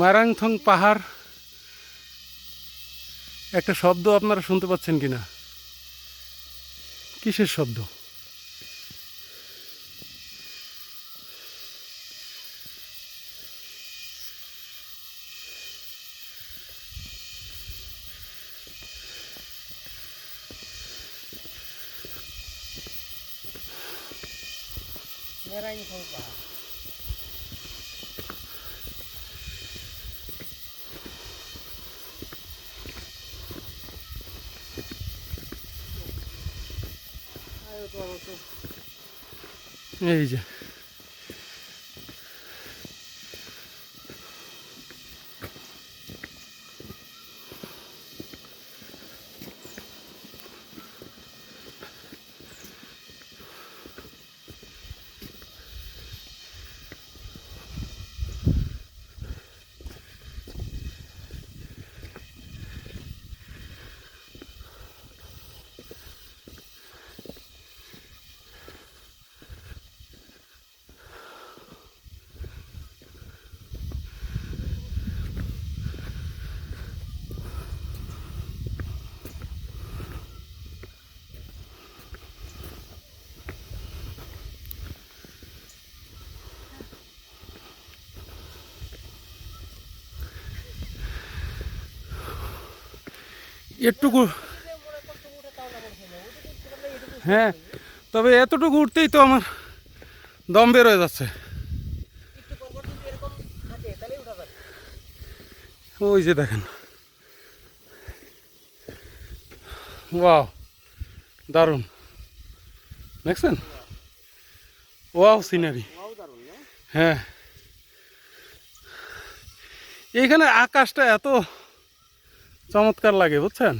মারাংথং পাহাড়। একটা শব্দ আপনারা শুনতে পাচ্ছেন কিনা? কিসের শব্দ? মেরাইন পাহাড় আরে তো আমার তো এই যে একটুকু হ্যাঁ তবে এতটুকু উঠতেই তো আমার দম বের হয়ে যাচ্ছে। ওই যে দেখেন। ওয়াও, দারুণ। দেখছেন? Wow scenery. হ্যাঁ। এইখানে আকাশটা এত চমৎকার লাগে বুঝছেন?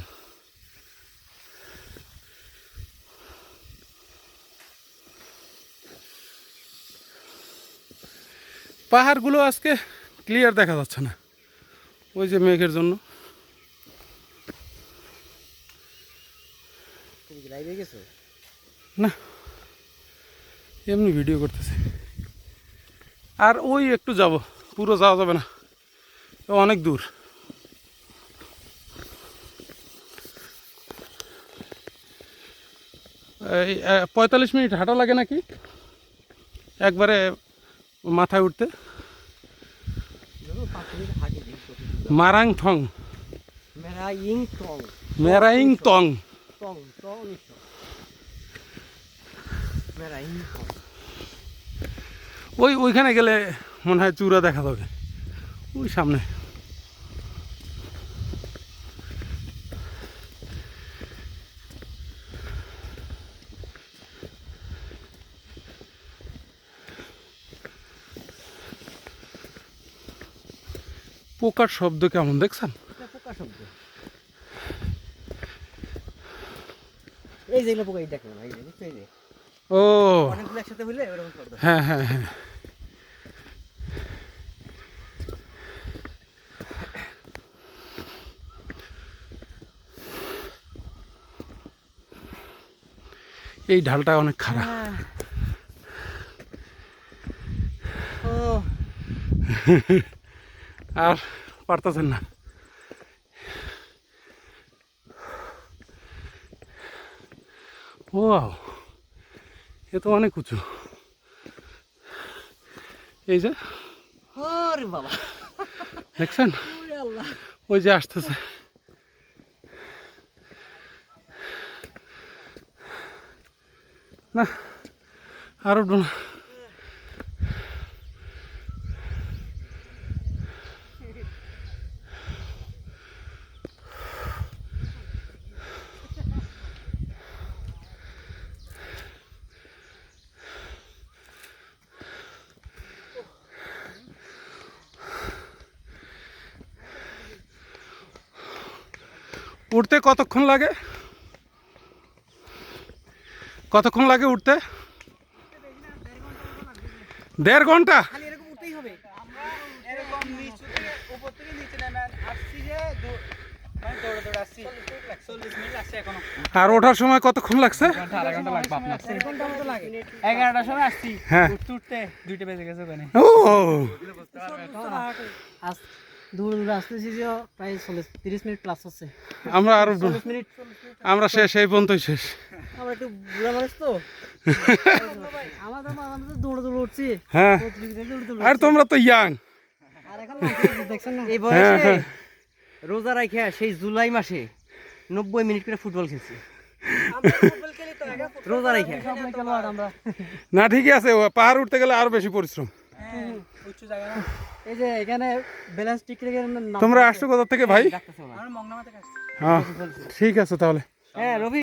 পাহাড়গুলো আজকে ক্লিয়ার দেখা যাচ্ছে না ওই যে মেঘের জন্য। না এমনি ভিডিও করতেছে। আর ওই একটু যাব পুরো যাওয়া যাবে না অনেক দূর এই আহ, পঁয়তাল্লিশ মিনিট হাঁটা লাগে নাকি? একবারে মাথায় উঠতে। মারাং ঠং মেরাইং টং মেরাইং টং ওই, ওইখানে গেলে মনে হয় চূড়া দেখা যাবে। ওই সামনে। পোকার শব্দ কেমন দেখছেন? পোকা শব্দ। এই পোকা যে ও। অনেকগুলো একসাথে হইলে এরকম শব্দ। হ্যাঁ হ্যাঁ হ্যাঁ। এই ঢালটা অনেক খারাপ। আহ। ও। আর পারতেছেন না। ও এ তো অনেক উঁচু। এই যে বাবা। দেখছেন? ওই যে আসতেছে। না আর উঠবো উঠতে কতক্ষণ লাগে? কতক্ষণ লাগে উঠতে দেড় ঘণ্টা? খালি এরকম উঠতেই হবে। আমরা এরকম নিচু থেকে উপর থেকে নিচে নেমে আসছি যে দু- দৌড়ে দৌড়ে আসছি চল্লিশ মিনিট লাগছে এখনও আর ওঠার সময় কতক্ষণ লাগছে? ঘণ্টা আধা ঘণ্টা লাগবে আপনার এগারোটার সময় আসছি হ্যাঁ। উঠতে উঠতে দুইটা বেজে গেছে ওখানে। ও! দূর দূর আসতেছি প্রায় চল্লিশ তিরিশ মিনিট প্লাস হচ্ছে আমরা আরও চল্লিশ মিনিট আমরা শেষ এই পর্যন্তই শেষ। আমরা একটু বুড়া মানুষ তো। আমাদের আমাদের তো দৌড়ে দৌড়ে উঠছি। হ্যাঁ। প্রতিযোগিতায় দৌড়ে দৌড়ে আর তোমরা তো ইয়াং আর এখন দেখছেন না? এই হ্যাঁ, বয়সে হ্যাঁ। রোজা রাখা সেই জুলাই মাসে নব্বই মিনিট করে ফুটবল খেলছি। রোজা রাখা সবাই খেলোয়াড় আমরা। না ঠিকই আছে পাহাড় উঠতে গেলে আরও বেশি পরিশ্রম। এই যে এখানে ব্যালেন্স ঠিক রেখে তোমরা আসছো কোথা থেকে ভাই? হ্যাঁ ঠিক আছে তাহলে। হ্যাঁ রবি।